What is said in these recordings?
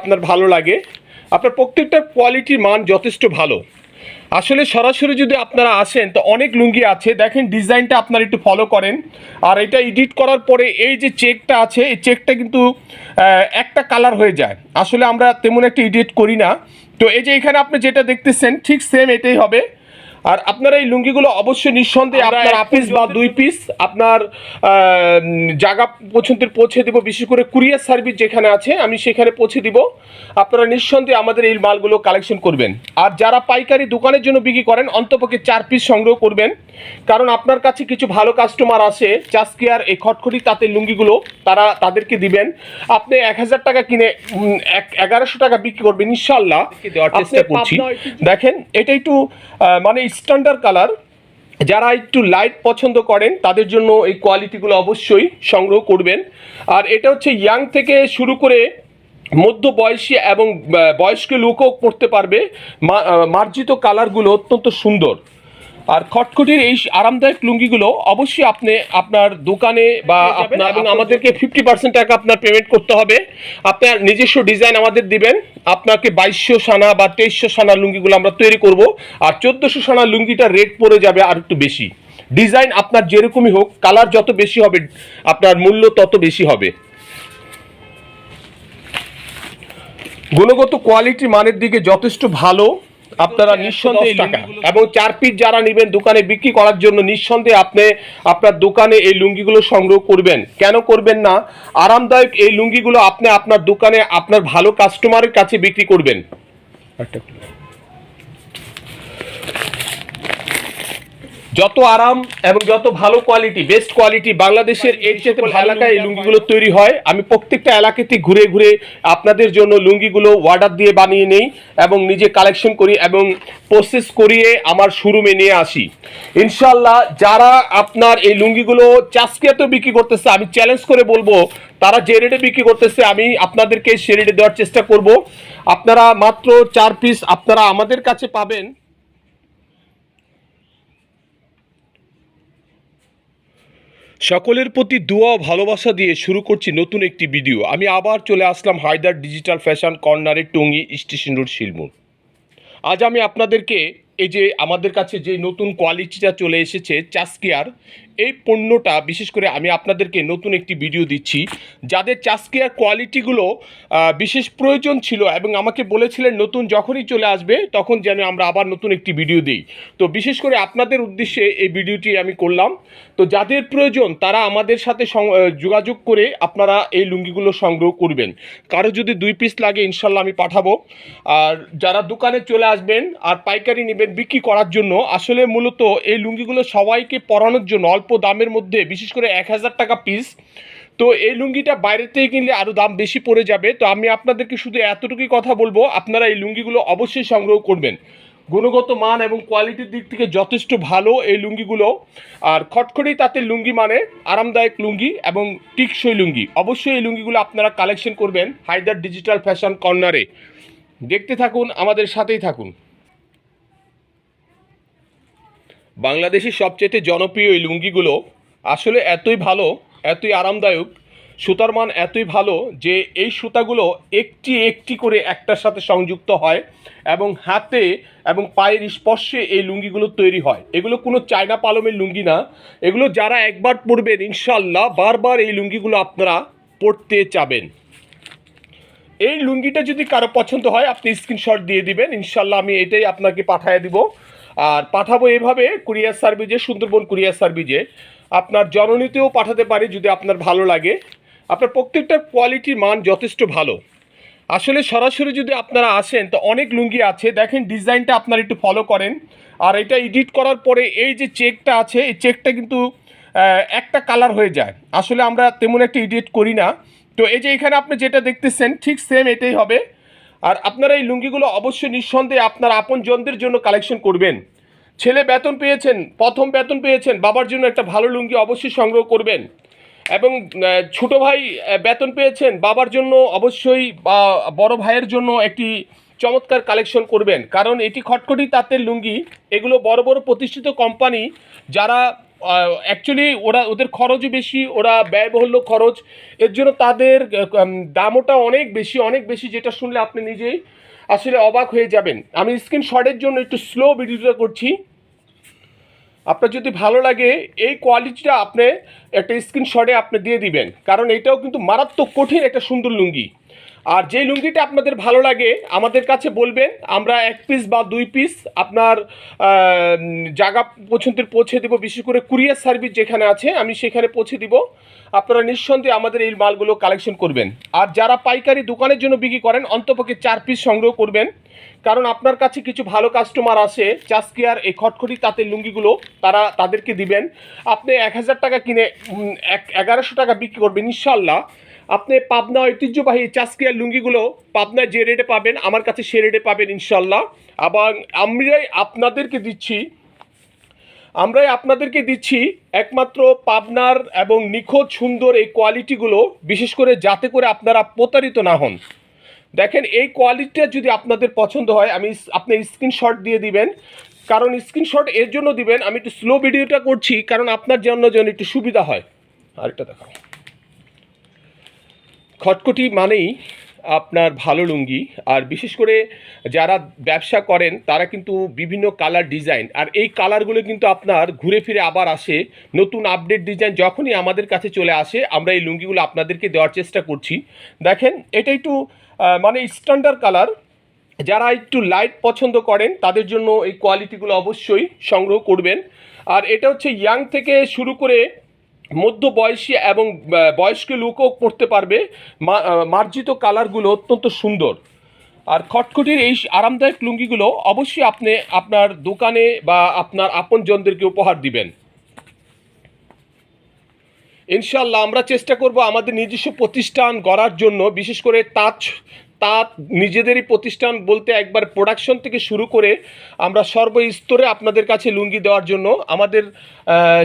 আপনার ভালো লাগে, আপনার প্রত্যেকটা কোয়ালিটির মান যথেষ্ট ভালো। আসলে সরাসরি যদি আপনারা আসেন, তো অনেক লুঙ্গি আছে, দেখেন ডিজাইনটা আপনারা একটু ফলো করেন। আর এটা এডিট করার পরে এই যে চেকটা আছে, এই চেকটা কিন্তু একটা কালার হয়ে যায়। আসলে আমরা তেমন একটা এডিট করি না। তো এই যে এখানে আপনি যেটা দেখতেছেন, ঠিক সেম এটাই হবে। আর আপনারা এই লুঙ্গিগুলো অবশ্যই নিঃসন্দেহে আপনার পিস বা দুই পিস আপনার জায়গা পর্যন্ত পৌঁছে দেবো বিশেষ করে কুরিয়ার সার্ভিস যেখানে আছে আমি সেখানে পৌঁছে দিব। আপনারা নিঃসন্দেহে আমাদের এই মালগুলো কালেকশন করবেন। আর যারা পাইকারি দোকানের জন্য বিক্রি করেন অন্তপক্ষে চার পিস সংগ্রহ করবেন। কারণ আপনার কাছে কিছু ভালো কাস্টমার আছে চাষকিয়ার এই খটখটি তাতে লুঙ্গিগুলো তারা তাদেরকে দিবেন। আপনি এক হাজার টাকা কিনে এক এগারোশো টাকা বিক্রি করবেন ইনশাল্লাহ দেখেন এটা একটু মানে স্ট্যান্ডার্ড কালার যারা একটু লাইট পছন্দ করেন, তাদের জন্য এই কোয়ালিটিগুলো অবশ্যই সংগ্রহ করবেন। আর এটা হচ্ছে ইয়াং থেকে শুরু করে মধ্য বয়সী এবং বয়স্ক লোকও পড়তে পারবে। মার্জিত কালারগুলো অত্যন্ত সুন্দর। আর খটখটির এই আরামদায়ক লুঙ্গিগুলো অবশ্যই আপনি আপনার দোকানে বা আপনার এবং আমাদেরকে ফিফটি পার্সেন্ট টাকা আপনার পেমেন্ট করতে হবে। আপনার নিজস্ব ডিজাইন আমাদের দিবেন। আপনাকে বাইশশো সানা বা তেইশশো সানা লুঙ্গিগুলো আমরা তৈরি করব। আর চোদ্দোশো সানা লুঙ্গিটা রেট পড়ে যাবে আর একটু বেশি। ডিজাইন আপনার যেরকমই হোক কালার যত বেশি হবে আপনার মূল্য তত বেশি হবে। গুণগত কোয়ালিটি মানের দিকে যথেষ্ট ভালো। আপনারা নিঃসন্দেহে টাকা। এবং চার পিস যারা নেবেন দোকানে বিক্রি করার জন্য নিঃসন্দেহে আপনি আপনার দোকানে এই লুঙ্গিগুলো সংগ্রহ করবেন। কেন করবেন না? আরামদায়ক এই লুঙ্গিগুলো আপনি আপনার দোকানে আপনার ভালো কাস্টমারের কাছে বিক্রি করবেন। যত আরাম এবং যত ভালো কোয়ালিটি বেস্ট কোয়ালিটি বাংলাদেশের এর চেয়ে ভালো এলাকায় এই লুঙ্গিগুলো তৈরি হয় আমি প্রত্যেকটা এলাকাতে ঘুরে ঘুরে আপনাদের জন্য লুঙ্গিগুলো অর্ডার দিয়ে বানিয়ে নেই এবং নিজে কালেকশন করি এবং প্রসেস করিয়ে আমার শোরুমে নিয়ে আসি। ইনশাল্লাহ যারা আপনার এই লুঙ্গিগুলো চাষকিয়াতে বিক্রি করতেছে আমি চ্যালেঞ্জ করে বলব তারা যে রেটে বিক্রি করতেছে আমি আপনাদেরকে সে রেটে দেওয়ার চেষ্টা করব। আপনারা মাত্র চার পিস আপনারা আমাদের কাছে পাবেন। সকলের প্রতি দোয়া ভালোবাসা দিয়ে শুরু করছি নতুন একটি ভিডিও। আমি আবার চলে আসলাম হায়দার ডিজিটাল ফ্যাশন কর্নারের টঙ্গি স্টেশন রোড, শিলমুর। আজ আমি আপনাদেরকে এই যে আমাদের কাছে যে নতুন কোয়ালিটিটা চলে এসেছে চাস্কিয়ার এই পণ্যটা, বিশেষ করে আমি আপনাদেরকে নতুন একটি ভিডিও দিচ্ছি, যাদের চাস্কিয়ার কোয়ালিটিগুলো বিশেষ প্রয়োজন ছিল এবং আমাকে বলেছিলেন নতুন যখনই চলে আসবে, তখন যেন আমরা আবার নতুন একটি ভিডিও দিই। তো বিশেষ করে আপনাদের উদ্দেশ্যে এই ভিডিওটি আমি করলাম। তো যাদের প্রয়োজন, তারা আমাদের সাথে যোগাযোগ করে আপনারা এই লুঙ্গিগুলো সংগ্রহ করবেন। কারও যদি দুই পিস লাগে, ইনশাল্লাহ আমি পাঠাবো। আর যারা দোকানে চলে আসবেন আর পাইকারি নেবেন বিক্রি করার জন্য, আসলে মূলত এই লুঙ্গিগুলো সবাইকে পরানোর জন্য দামের মধ্যে, বিশেষ করে এক হাজার টাকা পিস তো এই লুঙ্গিটা বাইরে থেকে কিনলে আরও দাম বেশি পড়ে যাবে। তো আমি আপনাদেরকে শুধু এতটুকুই কথা বলব, আপনারা এই লুঙ্গিগুলো অবশ্যই সংগ্রহ করবেন। গুণগত মান এবং কোয়ালিটির দিক থেকে যথেষ্ট ভালো এই লুঙ্গিগুলো। আর খটখটি তাতে লুঙ্গি মানে আরামদায়ক লুঙ্গি এবং টিকসই লুঙ্গি। অবশ্যই এই লুঙ্গিগুলো আপনারা কালেকশন করবেন হায়দার ডিজিটাল ফ্যাশন কর্নারে দেখতে থাকুন, আমাদের সাথেই থাকুন। বাংলাদেশের সবচেয়ে জনপ্রিয় এই লুঙ্গিগুলো আসলে এতই ভালো, এতই আরামদায়ক, সুতার মান এতই ভালো যে এই সুতাগুলো একটি একটি করে একটার সাথে সংযুক্ত হয় এবং হাতে এবং পায়ের স্পর্শে এই লুঙ্গিগুলো তৈরি হয়। এগুলো কোনো চায়না পালমের লুঙ্গি না। এগুলো যারা একবার পরবেন ইনশাল্লাহ বারবার এই লুঙ্গিগুলো আপনারা পরতে চাবেন। এই লুঙ্গিটা যদি কারও পছন্দ হয়, আপনি স্ক্রিনশট দিয়ে দিবেন। ইনশাল্লাহ আমি এটাই আপনাকে পাঠিয়ে দিব। আর পাঠাবো এভাবে কুরিয়ার সার্ভিসে, সুন্দরবন কুরিয়ার সার্ভিসে। আপনার জননীতেও পাঠাতে পারি যদি আপনার ভালো লাগে। আপনার প্রত্যেকটা কোয়ালিটির মান যথেষ্ট ভালো। আসলে সরাসরি যদি আপনারা আসেন, তো অনেক লুঙ্গি আছে। দেখেন ডিজাইনটা আপনারা একটু ফলো করেন। আর এটা এডিট করার পরে এই যে চেকটা আছে, এই চেকটা কিন্তু একটা কালার হয়ে যায়। আসলে আমরা তেমন একটা এডিট করি না। তো এই যে এখানে আপনি যেটা দেখতেছেন, ঠিক সেম এটাই হবে। আর আপনারা এই লুঙ্গিগুলো অবশ্যই নিঃসন্দেহে আপনার আপনজনদের জন্য কালেকশন করবেন। ছেলে বেতন পেয়েছেন, প্রথম বেতন পেয়েছেন, বাবার জন্য একটা ভালো লুঙ্গি অবশ্যই সংগ্রহ করবেন। এবং ছোটো ভাই বেতন পেয়েছেন, বাবার জন্য অবশ্যই, বা বড় ভাইয়ের জন্য একটি চমৎকার কালেকশন করবেন। কারণ এটি খটখটি তাঁতের লুঙ্গি, এগুলো বড় বড় প্রতিষ্ঠিত কোম্পানি যারা অ্যাকচুয়ালি ওরা, ওদের খরচও বেশি, ওরা ব্যয়বহুল্য খরচ। এর জন্য তাদের দামটা অনেক বেশি অনেক বেশি যেটা শুনলে আপনি নিজেই আসলে অবাক হয়ে যাবেন। আমি স্ক্রিন শটের জন্য একটু স্লো ভিডিওটা করছি। আপনার যদি ভালো লাগে, এই কোয়ালিটিটা আপনি একটা স্ক্রিনশটে আপনি দিয়ে দিবেন। কারণ এটাও কিন্তু মারাত্মক কঠিন একটা সুন্দর লুঙ্গি। আর যে লুঙ্গিটা আপনাদের ভালো লাগে, আমাদের কাছে বলবেন, আমরা এক পিস বা দুই পিস আপনার জায়গা পর্যন্ত পৌঁছে দেবো, বিশেষ করে কুরিয়ার সার্ভিস যেখানে আছে, আমি সেখানে পৌঁছে দিব। আপনারা নিঃসন্দেহে আমাদের এই মালগুলো কালেকশন করবেন। আর যারা পাইকারি দোকানের জন্য বিক্রি করেন, অন্তপক্ষে চার পিস সংগ্রহ করবেন। কারণ আপনার কাছে কিছু ভালো কাস্টমার আসে চাষকিয়ার এই খটখটি তাঁতের লুঙ্গিগুলো, তারা তাদেরকে দিবেন। আপনি এক হাজার টাকা কিনে এক, এগারোশো টাকা বিক্রি করবেন ইনশাল্লাহ আপনি পাবনা ঐতিহ্যবাহী চাষকিয়ার লুঙ্গিগুলো পাবনায় যে রেটে পাবেন, আমার কাছে সে রেটে পাবেন ইনশাল্লাহ আবার আমরাই আপনাদেরকে দিচ্ছি, আমরাই আপনাদেরকে দিচ্ছি একমাত্র পাবনার এবং নিখোঁজ সুন্দর এই কোয়ালিটিগুলো বিশেষ করে যাতে করে আপনারা প্রতারিত না হন। দেখেন, এই কোয়ালিটিটা যদি আপনাদের পছন্দ হয়, আমি আপনি স্ক্রিনশট দিয়ে দিবেন। কারণ স্ক্রিনশট এর জন্য দিবেন, আমি একটু স্লো ভিডিওটা করছি, কারণ আপনার জন্য যেন একটু সুবিধা হয়। আরেকটা দেখাও। খটখটি মানেই আপনার ভালো লুঙ্গি। আর বিশেষ করে যারা ব্যবসা করেন, তারা কিন্তু বিভিন্ন কালার ডিজাইন আর এই কালারগুলো কিন্তু আপনার ঘুরে ফিরে আবার আসে। নতুন আপডেট ডিজাইন যখনই আমাদের কাছে চলে আসে, আমরা এই লুঙ্গিগুলো আপনাদেরকে দেওয়ার চেষ্টা করছি। দেখেন, এটা একটু মানে স্ট্যান্ডার্ড কালার যারা একটু লাইট পছন্দ করেন, তাদের জন্য এই কোয়ালিটিগুলো অবশ্যই সংগ্রহ করবেন। আর এটা হচ্ছে ইয়াং থেকে শুরু করে মধ্য বয়সী এবং বয়স্ক লোকও পড়তে পারবে। মার্জিত কালারগুলো অত্যন্ত সুন্দর। আর খটখটির এই আরামদায়ক লুঙ্গিগুলো অবশ্যই আপনি আপনার দোকানে বা আপনার আপনজনদেরকে উপহার দিবেন। ইনশাল্লাহ আমরা চেষ্টা করব আমাদের নিজস্ব প্রতিষ্ঠান গড়ার জন্য, বিশেষ করে তাঁত তাঁত নিজেদেরই প্রতিষ্ঠান বলতে একবার প্রোডাকশন থেকে শুরু করে আমরা সর্বস্তরে আপনাদের কাছে লুঙ্গি দেওয়ার জন্য, আমাদের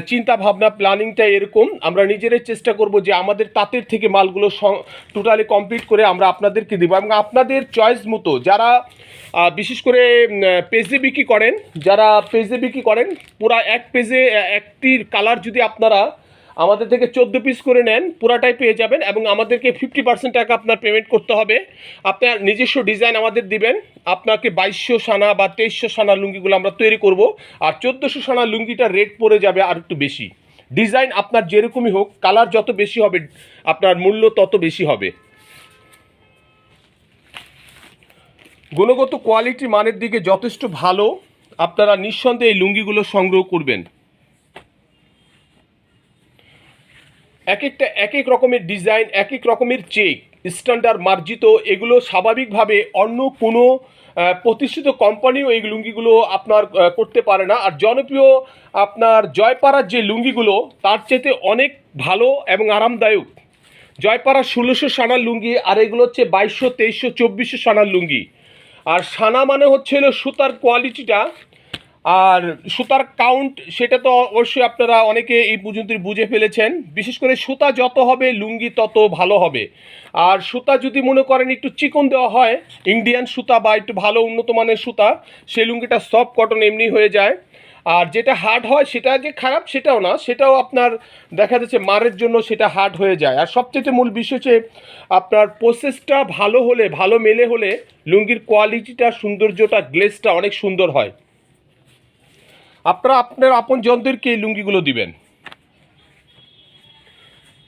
চিন্তা ভাবনা প্ল্যানিংটা এরকম। আমরা নিজেরাই চেষ্টা করব যে আমাদের তাঁতের থেকে মালগুলো টোটালি কমপ্লিট করে আমরা আপনাদেরকে দেবো এবং আপনাদের চয়েস মতো যারা বিশেষ করে পেজে বিক্রি করেন, যারা পেজে বিক্রি করেন, পুরা এক পেজে একটি কালার যদি আপনারা আমাদের থেকে চোদ্দ পিস করে নেন, পুরাটাই পেয়ে যাবেন এবং আমাদেরকে ফিফটি পার্সেন্ট টাকা আপনার পেমেন্ট করতে হবে। আপনার নিজস্ব ডিজাইন আমাদের দিবেন। আপনাকে বাইশশো সানা বা তেইশশো সানা লুঙ্গিগুলো আমরা তৈরি করব। আর চোদ্দোশো সানা লুঙ্গিটা রেট পড়ে যাবে আর একটু বেশি। ডিজাইন আপনার যেরকমই হোক কালার যত বেশি হবে, আপনার মূল্য তত বেশি হবে। গুণগত কোয়ালিটি মানের দিকে যথেষ্ট ভালো। আপনারা নিঃসন্দেহে এই লুঙ্গিগুলো সংগ্রহ করবেন। এক একটা এক এক রকমের ডিজাইন এক এক রকমের চেক স্ট্যান্ডার্ড মার্জিত, এগুলো স্বাভাবিকভাবে অন্য কোনো প্রতিষ্ঠিত কোম্পানিও এই লুঙ্গিগুলো আপনার করতে পারে না। আর জনপ্রিয় আপনার জয়পাড়ার যে লুঙ্গিগুলো, তার চেয়ে অনেক ভালো এবং আরামদায়ক। জয়পাড়ার ষোলোশো সানার লুঙ্গি, আর এগুলো হচ্ছে বাইশশো, তেইশশো, চব্বিশশো সানার লুঙ্গি। আর সানা মানে হচ্ছে হলো সুতার কোয়ালিটিটা আর সুতার কাউন্ট সেটা তো অবশ্যই আপনারা অনেকে এই পর্যন্ত বুঝে ফেলেছেন। বিশেষ করে সুতা যত হবে, লুঙ্গি তত ভালো হবে। আর সুতা যদি মনে করেন একটু চিকন দেওয়া হয় ইন্ডিয়ান সুতা বা একটু ভালো উন্নত মানের সুতা, সেই লুঙ্গিটা সফট কটন এমনি হয়ে যায়। আর যেটা হার্ড হয়, সেটা যে খারাপ, সেটাও না। সেটাও আপনার দেখা যাচ্ছে মারের জন্য সেটা হার্ড হয়ে যায়। আর সবচেয়ে মূল বিষয় হচ্ছে, আপনার প্রসেসটা ভালো হলে, ভালো মেলে হলে লুঙ্গির কোয়ালিটিটা সৌন্দর্যটা গ্লেসটা অনেক সুন্দর হয়। আপনারা আপনার আপন জনদেরকে এই লুঙ্গিগুলো দিবেন।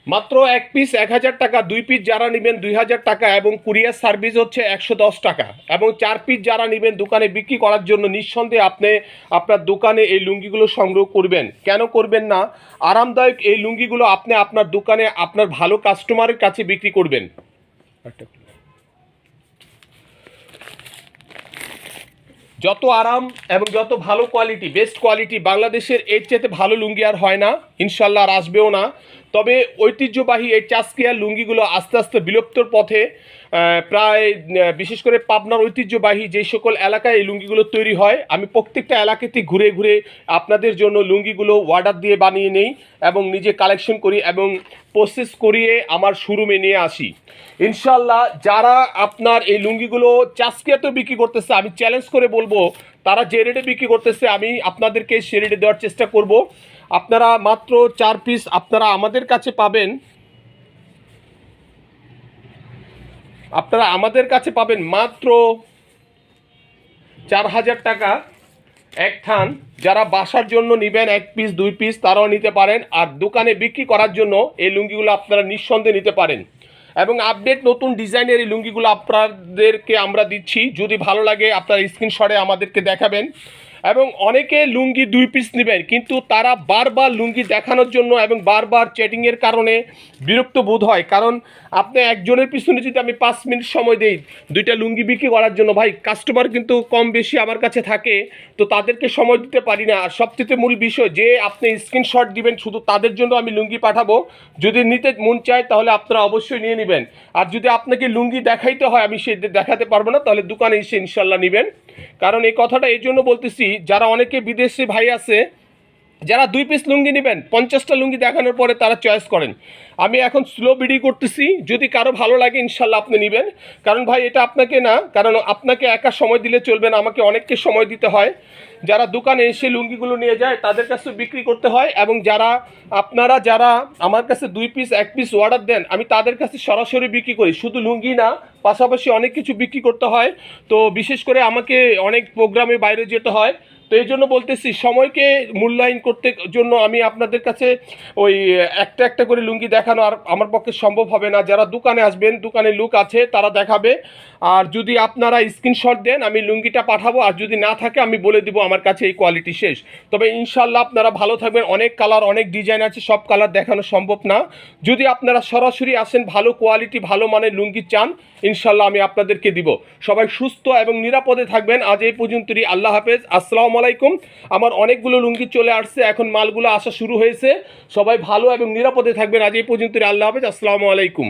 মাত্র এক পিস এক হাজার টাকা, দুই পিস যারা নেবেন দুই হাজার টাকা এবং কুরিয়ার সার্ভিস হচ্ছে একশো দশ টাকা এবং চার পিস যারা নেবেন দোকানে বিক্রি করার জন্য নিঃসন্দেহে আপনি আপনার দোকানে এই লুঙ্গিগুলো সংগ্রহ করবেন। কেন করবেন না? আরামদায়ক এই লুঙ্গিগুলো আপনি আপনার দোকানে আপনার ভালো কাস্টমারের কাছে বিক্রি করবেন। যত আরাম এবং যত ভালো কোয়ালিটি বেস্ট কোয়ালিটি বাংলাদেশের এর চেয়ে ভালো লুঙ্গি আর হয় না। ইনশাল্লাহ আর আসবেও না। তবে ঐতিহ্যবাহী এই চাষকিয়ার লুঙ্গিগুলো আস্তে আস্তে বিলুপ্তর পথে প্রায় বিশেষ করে পাবনার ঐতিহ্যবাহী যে সকল এলাকায় এই লুঙ্গিগুলো তৈরি হয়, আমি প্রত্যেকটা এলাকাতে ঘুরে ঘুরে আপনাদের জন্য লুঙ্গিগুলো অর্ডার দিয়ে বানিয়ে নেই এবং নিজে কালেকশন করি এবং প্রসেস করিয়ে আমার শোরুমে নিয়ে আসি। ইনশাল্লাহ যারা আপনার এই লুঙ্গিগুলো চাষকিয়াতেও বিক্রি করতেছে, আমি চ্যালেঞ্জ করে বলব, তারা যে রেটে বিক্রি করতেছে, আমি আপনাদেরকে সে রেটে দেওয়ার চেষ্টা করব। আপনারা মাত্র চার পিস আপনারা আমাদের কাছে পাবেন। আপনারা আমাদের কাছে পাবেন মাত্র চার হাজার টাকা। এক থান, যারা বাসার জন্য নেবেন এক পিস দুই পিস তারাও নিতে পারেন। আর দোকানে বিক্রি করার জন্য এই লুঙ্গিগুলো আপনারা নিঃসন্দেহে নিতে পারেন। এবং আপডেট নতুন ডিজাইনের এই লুঙ্গিগুলো আপনাদেরকে আমরা দিচ্ছি। যদি ভালো লাগে আপনার স্ক্রিনশটে আমাদেরকে দেখাবেন। এবং অনেকে লুঙ্গি দুই পিস নেবেন, কিন্তু তারা বারবার লুঙ্গি দেখানোর জন্য এবং বারবার চ্যাটিংয়ের কারণে বিরক্ত বোধ হয়। কারণ আপনি একজনের পিছনে যদি আমি পাঁচ মিনিট সময় দেই, দুইটা লুঙ্গি বিক্রি করার জন্য, ভাই কাস্টমার কিন্তু কম বেশি আমার কাছে থাকে, তো তাদেরকে সময় দিতে পারি না। আর সবচেয়ে মূল বিষয়, যে আপনি স্ক্রিনশট দিবেন, শুধু তাদের জন্য আমি লুঙ্গি পাঠাবো। যদি নিতে মন চায়, তাহলে আপনারা অবশ্যই নিয়ে নেবেন। আর যদি আপনাকে লুঙ্গি দেখাইতে হয়, আমি সে দেখাতে পারব না, তাহলে দোকানে এসে ইনশাল্লাহ নেবেন। কারণ এই কথাটা এই জন্য বলতেছি যারা অনেকে বিদেশি ভাই আছে যারা দুই পিস লুঙ্গি নেবেন, পঞ্চাশটা লুঙ্গি দেখানোর পরে তারা চয়েস করেন। আমি এখন স্লো বিডি করতেছি, যদি কারও ভালো লাগে ইনশাল্লাহ আপনি নেবেন। কারণ ভাই, এটা আপনাকে না, কারণ আপনাকে একা সময় দিলে চলবে না, আমাকে অনেককে সময় দিতে হয়। যারা দোকানে এসে লুঙ্গিগুলো নিয়ে যায়, তাদের কাছে বিক্রি করতে হয় এবং যারা, আপনারা যারা আমার কাছে দুই পিস এক পিস অর্ডার দেন, আমি তাদের কাছে সরাসরি বিক্রি করি। শুধু লুঙ্গি না, পাশাপাশি অনেক কিছু বিক্রি করতে হয়। তো বিশেষ করে আমাকে অনেক প্রোগ্রামে বাইরে যেতে হয়। তো এই জন্য বলতেছি, সময়কে মূল্যায়ন করতে জন্য আমি আপনাদের কাছে ওই একটা একটা করে লুঙ্গি দেখানো আর আমার পক্ষে সম্ভব হবে না। যারা দোকানে আসবেন, দোকানে লুক আছে, তারা দেখাবে। আর যদি আপনারা স্ক্রিনশট দেন, আমি লুঙ্গিটা পাঠাবো। আর যদি না থাকে, আমি বলে দিব আমার কাছে এই কোয়ালিটি শেষ। তবে ইনশাল্লাহ আপনারা ভালো থাকবেন। অনেক কালার, অনেক ডিজাইন আছে, সব কালার দেখানো সম্ভব না। যদি আপনারা সরাসরি আসেন, ভালো কোয়ালিটি, ভালো মানের লুঙ্গি চান ইনশাল্লাহ আমি আপনাদেরকে দিব। সবাই সুস্থ এবং নিরাপদে থাকবেন। আজ এই পর্যন্তই। আল্লাহ হাফেজ। আসসালামু আলাইকুম। আমার অনেকগুলো লুঙ্গি চলে আসছে, এখন মালগুলো আসা শুরু হয়েছে। সবাই ভালো এবং নিরাপদে থাকবেন। আজ এই পর্যন্ত আল্লাহ হাফেজ। আসসালামু আলাইকুম।